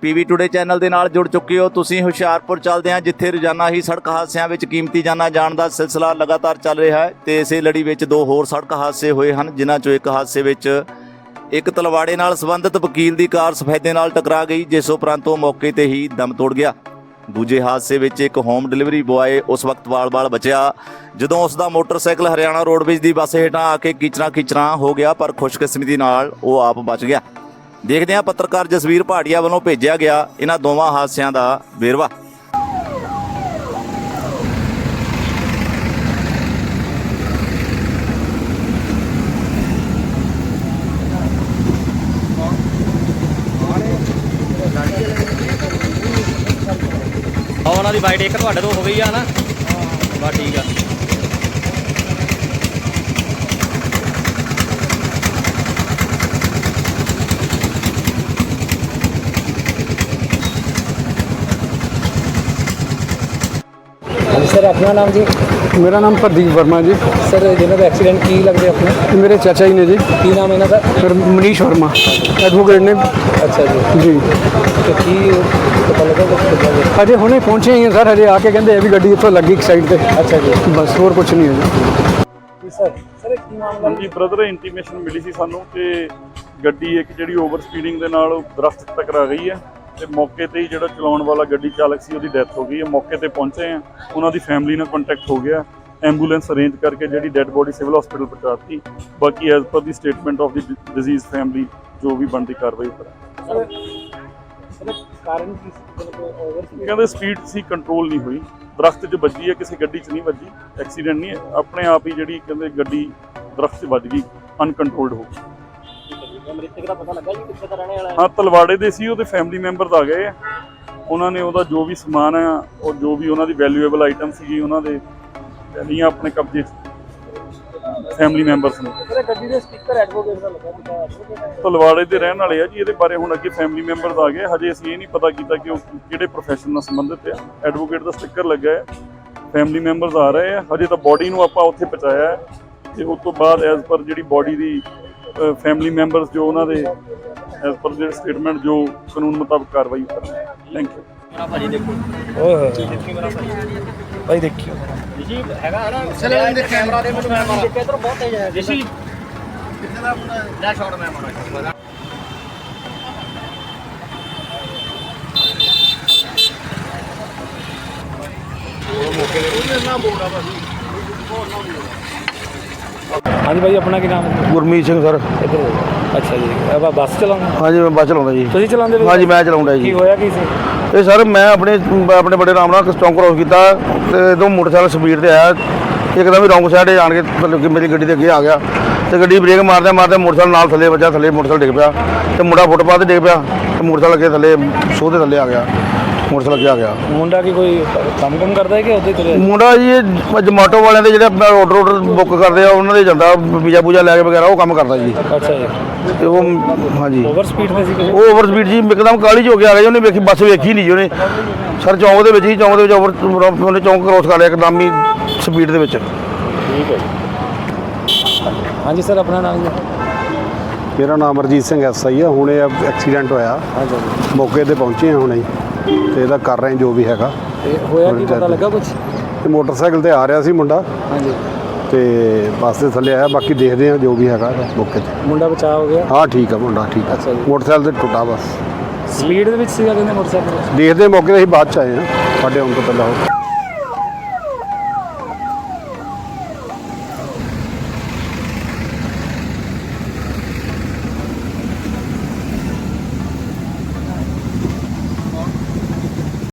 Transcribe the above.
PV today channel ਦੇ ਨਾਲ ਜੁੜ ਚੁੱਕੇ ਹੋ। ਤੁਸੀਂ ਹੁਸ਼ਿਆਰਪੁਰ ਚੱਲਦੇ ਹਾਂ, ਜਿੱਥੇ ਰੋਜ਼ਾਨਾ ਹੀ ਸੜਕ ਹਾਦਸਿਆਂ ਵਿੱਚ ਕੀਮਤੀ ਜਾਨਾਂ ਜਾਣ ਦਾ ਸਿਲਸਿਲਾ ਲਗਾਤਾਰ ਚੱਲ ਰਿਹਾ ਹੈ ਤੇ ਇਸੇ ਲੜੀ ਵਿੱਚ ਦੋ ਹੋਰ ਸੜਕ ਹਾਦਸੇ ਹੋਏ ਹਨ, ਜਿਨ੍ਹਾਂ ਚੋਂ ਇੱਕ ਹਾਦਸੇ ਵਿੱਚ ਇੱਕ ਤਲਵਾੜੇ ਨਾਲ ਸੰਬੰਧਿਤ ਵਕੀਲ ਦੀ ਕਾਰ ਸਫੈਦੇ ਨਾਲ ਟਕਰਾ ਗਈ, ਜਿਸ ਉਪਰੰਤ ਉਹ ਮੌਕੇ ਤੇ ਹੀ ਦਮ ਤੋੜ ਗਿਆ। ਦੂਜੇ ਹਾਦਸੇ ਵਿੱਚ ਇੱਕ ਹੋਮ ਡਿਲੀਵਰੀ ਬੁਆਏ ਉਸ ਵਕਤ ਵਾਲ-ਵਾਲ ਬਚਿਆ, ਜਦੋਂ ਉਸ ਦਾ ਮੋਟਰਸਾਈਕਲ ਹਰਿਆਣਾ ਰੋਡਵੇਜ਼ ਦੀ ਬੱਸ ਹੇਠਾਂ ਆ ਕੇ ਕੀਚਰਾ ਕੀਚਰਾ ਹੋ ਗਿਆ, ਪਰ ਖੁਸ਼ਕਿਸਮਤੀ ਨਾਲ ਉਹ ਆਪ ਬਚ ਗਿਆ। ਦੇਖਦੇ ਹਾਂ ਪੱਤਰਕਾਰ ਜਸਵੀਰ ਭਾਟੀਆ ਵੱਲੋਂ ਭੇਜਿਆ ਗਿਆ ਇਹਨਾਂ ਦੋਵਾਂ ਹਾਦਸਿਆਂ ਦਾ ਵੇਰਵਾ। ਉਹਨਾਂ ਦੀ ਬਾਈਟ ਇੱਕ ਤੁਹਾਡੇ ਤੋਂ ਹੋ ਗਈ ਆ ਨਾ? ਬਸ ਠੀਕ ਆ। ਸਰ ਆਪਣਾ ਨਾਮ ਜੀ? ਮੇਰਾ ਨਾਮ ਪ੍ਰਦੀਪ ਵਰਮਾ ਜੀ। ਸਰ ਜਿਹਨਾਂ ਦਾ ਐਕਸੀਡੈਂਟ ਕੀ ਲੱਗਦੇ ਆਪਣੇ? ਮੇਰੇ ਚਾਚਾ ਜੀ ਨੇ ਜੀ। ਕੀ ਨਾਮ ਇਹਨਾਂ ਦਾ? ਫਿਰ ਮਨੀਸ਼ ਵਰਮਾ। ਐਡਵੋਕੇਟ ਨੇ। ਅੱਛਾ ਜੀ। ਜੀ। ਤੇ ਕੀ ਪਤਾ ਲੱਗਾ ਕੁਝ ਅਜੇ ਹੁਣੇ ਪਹੁੰਚੇ ਹੀ ਹਾਂ ਸਰ ਹਜੇ ਆ ਕੇ ਕਹਿੰਦੇ ਇਹ ਵੀ ਗੱਡੀ ਇੱਥੋਂ ਲੱਗੀ ਇੱਕ ਸਾਈਡ ਤੇ। ਅੱਛਾ ਜੀ। ਬਸ ਹੋਰ ਕੁਝ ਨਹੀਂ ਹੈ ਜੀ। ਸਰ ਸਰ ਕੀ ਮਾਮਲਾ ਹਾਂਜੀ ਬ੍ਰਦਰ ਇੰਟੀਮੇਸ਼ਨ ਮਿਲੀ ਸੀ ਸਾਨੂੰ ਕਿ ਗੱਡੀ ਇੱਕ ਜਿਹੜੀ ਓਵਰ ਸਪੀਡਿੰਗ ਦੇ ਨਾਲ ਦਰਖਤ ਟਕਰਾ ਗਈ ਹੈ। ਤੇ ਮੌਕੇ ਤੇ ਹੀ ਜਿਹੜਾ ਚਲਾਉਣ ਵਾਲਾ ਗੱਡੀ ਚਾਲਕ ਸੀ ਉਹਦੀ ਡੈਥ ਹੋ ਗਈ। ਹੈ ਮੌਕੇ ਤੇ ਪਹੁੰਚੇ ਆ। ਉਹਨਾਂ ਦੀ ਫੈਮਿਲੀ ਨਾਲ ਕੰਟੈਕਟ ਹੋ ਗਿਆ। ਐਂਬੂਲੈਂਸ ਅਰੇਂਜ ਕਰਕੇ ਜਿਹੜੀ ਡੈੱਡ ਬੋਡੀ ਸਿਵਲ ਹਸਪੀਟਲ ਪਹੁੰਚਾਤੀ। ਬਾਕੀ as per the statement of the deceased family ਜੋ ਵੀ ਬਣਦੀ ਕਾਰਵਾਈ ਕਰਾਂ ਸਰ ਕਾਰਨ ਕੀ ਸੀ? ਮਤਲਬ ਓਵਰ ਕਹਿੰਦੇ ਸਪੀਡ ਸੀ ਕੰਟਰੋਲ ਨਹੀਂ ਹੋਈ। ਦਰਖਤ 'ਚ ਵੱਜੀ ਹੈ ਕਿਸੇ ਗੱਡੀ 'ਚ ਨਹੀਂ ਵੱਜੀ। ਐਕਸੀਡੈਂਟ ਨਹੀਂ ਆਪਣੇ ਆਪ ਹੀ ਜਿਹੜੀ ਕਹਿੰਦੇ ਗੱਡੀ ਦਰਖਤ 'ਚ ਵੱਜ ਗਈ ਅਨਕੰਟਰੋਲਡ ਹੋ ਗਈ। ਮ੍ਰਿਤਕ ਦਾ ਪਤਾ ਲੱਗਾ ਜੀ ਕਿੱਥੇ ਦਾ ਰਹਿਣੇ ਵਾਲਾ ਹਾਂ? ਤਲਵਾੜੇ ਦੇ ਸੀ ਉਹਦੇ ਫੈਮਿਲੀ ਮੈਂਬਰਸ ਆ ਗਏ। ਆ ਉਹਨਾਂ ਨੇ ਉਹਦਾ ਜੋ ਵੀ ਸਮਾਨ ਆ ਉਹ ਜੋ ਵੀ ਉਹਨਾਂ ਦੀ ਵੈਲਿਊਏਬਲ ਆਈਟਮ ਸੀਗੀ ਉਹਨਾਂ ਦੇ ਲਿਆ ਆਪਣੇ ਕਬਜ਼ੇ 'ਚ। ਫੈਮਿਲੀ ਮੈਂਬਰਸ ਨੇ। ਸਰ ਗੱਡੀ ਦੇ ਸਟicker ਐਡਵੋਕੇਟ ਦਾ ਲੱਗਾ ਹੁੰਦਾ advocate ਹੈ। ਤਲਵਾੜੇ ਦੇ ਰਹਿਣ ਵਾਲੇ ਆ ਜੀ ਇਹਦੇ ਬਾਰੇ ਹੁਣ ਅੱਗੇ ਫੈਮਿਲੀ ਮੈਂਬਰਸ ਆ ਗਏ। ਹਜੇ ਅਸੀਂ ਇਹ ਨਹੀਂ ਪਤਾ ਕੀਤਾ ਕਿ ਉਹ ਕਿਹੜੇ ਪ੍ਰੋਫੈਸ਼ਨ ਨਾਲ ਸੰਬੰਧਿਤ ਆ। ਐਡਵੋਕੇਟ ਦਾ ਸਟicker ਲੱਗਾ ਹੈ। ਫੈਮਿਲੀ ਮੈਂਬਰਸ ਆ ਰਹੇ ਆ। ਹਜੇ ਤਾਂ ਬੋਡੀ ਨੂੰ ਆਪਾਂ ਉੱਥੇ ਪਹੁੰਚਾਇਆ ਹੈ। ਤੇ ਉਸ ਤੋਂ ਬਾਅਦ ਐਜ਼ ਪਰ ਜਿਹੜੀ ਬੋਡੀ ਦੀ ਫੈਮਿਲੀ ਮੈਂਬਰਸ ਜੋ ਉਹਨਾਂ ਦੇ ਐਜ਼ ਪਰ ਜਿਹੜੇ ਸਟੇਟਮੈਂਟ ਜੋ ਕਾਨੂੰਨ ਮੁਤਾਬਕ ਕਾਰਵਾਈ ਕਰਨਗੇ ਥੈਂਕ ਯੂ ਮੇਰਾ ਭਾਜੀ ਦੇਖੋ। ਓਏ ਹੋਏ ਦੇਖੀ ਮੇਰਾ ਭਾਜੀ। ਭਾਈ ਦੇਖਿਓ। ਜੀ ਹੈਗਾ ਹੈ ਨਾ? ਚਲੇ ਇਹਦੇ ਕੈਮਰਾ ਦੇ ਮੈਨੂੰ ਮੈਂ ਮਾਰਾਂ ਇਧਰ ਬਹੁਤ ਤੇਜ਼ ਹੈ ਜੀ ਕਿੱਥੇ ਦਾ ਲੈ ਸ਼ਾਟ ਮੈਂ ਮਾਰਾਂ ਹਾਂਜੀ ਭਾਈ ਆਪਣਾ ਕੀ ਨਾਮ ਹੈ ਗੁਰਮੀਤ ਸਿੰਘ ਸਰ। ਇੱਧਰ ਹੋ ਅੱਛਾ ਜੀ ਆਪਾਂ ਬੱਸ ਚਲਾਉਂਦੇ? ਹਾਂਜੀ ਮੈਂ ਬੱਸ ਚਲਾਉਂਦਾ ਜੀ। ਤੁਸੀਂ ਚਲਾਉਂਦੇ ਪਏ? ਹਾਂਜੀ ਮੈਂ ਚਲਾਉਂਦਾ ਕੀ ਜੀ ਹੋਇਆ ਕੀ ਸੀ? ਇਹ ਸਰ ਮੈਂ ਆਪਣੇ ਆਪਣੇ ਬੜੇ ਆਰਾਮ ਨਾਲ ਚੌਂਕ ਕ੍ਰੋਸ ਕੀਤਾ ਤੇ ਇਦੋਂ ਮੋਟਰਸਾਈਕਲ ਸਪੀਡ ਤੇ ਆਇਆ। ਇੱਕਦਮ ਹੀ ਰੌਂਗ ਸਾਈਡ ਆਣ ਕੇ ਮਤਲਬ ਕਿ ਮੇਰੀ ਗੱਡੀ ਦੇ ਅੱਗੇ ਆ ਗਿਆ। ਤੇ ਗੱਡੀ ਬ੍ਰੇਕ ਮਾਰਦੇ ਮਾਰਦੇ ਮੋਟਰਸਾਈਕਲ ਨਾਲ ਥੱਲੇ ਵੱਜਾ ਥੱਲੇ ਮੋਟਰਸਾਈਕਲ ਡਿੱਗ ਪਿਆ ਤੇ ਮੁੰਡਾ ਫੁੱਟਪਾਥ ਤੇ ਡਿੱਗ ਪਿਆ ਤੇ ਮੋਟਰਸਾਈਕਲ ਅੱਗੇ ਥੱਲੇ ਸੋਹ ਦੇ ਥੱਲੇ ਆ ਗਿਆ। ਮੋਟਰਸਾਈਕਲ ਆ ਗਿਆ। ਮੁੰਡਾ ਕੀ ਕੋਈ ਕੰਮ ਕੰਮ ਕਰਦਾ ਹੈ ਕਿ ਉੱਥੇ ਤੁਰਿਆ ਮੁੰਡਾ ਜੀ ਇਹ ਜਮਾਟੋ ਵਾਲਿਆਂ ਦੇ ਜਿਹੜੇ ਆਪਣਾ ਆਰਡਰ ਆਰਡਰ ਬੁੱਕ ਕਰਦੇ ਆ ਉਹਨਾਂ ਦੇ ਜਾਂਦਾ ਵੀਜ਼ਾ ਪੂਜਾ ਲੈ ਕੇ ਵਗੈਰਾ ਉਹ ਕੰਮ ਕਰਦਾ ਜੀ। ਅੱਛਾ ਜੀ। ਤੇ ਉਹ ਹਾਂਜੀ। ਓਵਰ ਸਪੀਡ ਤੇ ਸੀ ਕਿ ਉਹ ਓਵਰ ਸਪੀਡ ਜੀ ਇੱਕਦਮ ਕਾਲੀ ਚ ਹੋ ਕੇ ਆ ਗਿਆ ਜੀ ਉਹਨੇ ਵੇਖੀ ਬੱਸ ਵੇਖੀ ਨਹੀਂ ਜੀ ਉਹਨੇ। ਸਰ ਚੌਂਕ ਦੇ ਵਿੱਚ ਹੀ ਚੌਂਕ ਦੇ ਵਿੱਚ ਓਵਰ ਉਹਨੇ ਚੌਂਕ ਕ੍ਰੋਸ ਕਰ ਲਿਆ ਇੱਕਦਮ ਹੀ ਸਪੀਡ ਦੇ ਵਿੱਚ। ਠੀਕ ਹੈ ਹਾਂਜੀ ਸਰ ਆਪਣਾ ਨਾਮ ਜੀ? ਮੇਰਾ ਨਾਮ ਅਰਜੀਤ ਸਿੰਘ ਐਸਆਈ ਆ ਹੁਣੇ ਐਕਸੀਡੈਂਟ ਹੋਇਆ। ਹਾਂਜੀ ਮੌਕੇ ਤੇ ਪਹੁੰਚੇ ਆ ਹੁਣੇ। ਹੀ ਤੇ ਇਹਦਾ ਕਰ ਰਹੇ ਜੋ ਵੀ ਹੈਗਾ। ਤੇ ਹੋਇਆ ਕੀ ਪਤਾ ਲੱਗਾ ਕੁਝ ਤੇ ਮੋਟਰਸਾਈਕਲ ਤੇ ਆ ਰਿਹਾ ਸੀ ਮੁੰਡਾ। ਹਾਂਜੀ। ਤੇ ਬੱਸ ਦੇ ਥੱਲੇ ਆਇਆ ਬਾਕੀ ਦੇਖਦੇ ਆ ਜੋ ਵੀ ਹੈਗਾ ਮੌਕੇ ਤੇ। ਮੁੰਡਾ ਬਚਾਅ ਹੋ ਗਿਆ? ਹਾਂ ਠੀਕ ਆ ਮੁੰਡਾ ਠੀਕ ਆ। ਅੱਛਾ ਜੀ। ਮੋਟਰਸਾਈਕਲ ਤੇ ਟੁੱਟਾ ਬਸ। ਸਪੀਡ ਦੇ ਵਿੱਚ ਸੀਗਾ ਕਹਿੰਦੇ ਮੋਟਰਸਾਈਕਲ? ਦੇਖਦੇ ਮੌਕੇ ਤੇ ਅਸੀਂ ਬਾਅਦ ਚ ਆਏ ਆ ਸਾਡੇ ਆਉਣ ਤੋਂ ਪਹਿਲਾਂ ਉਹ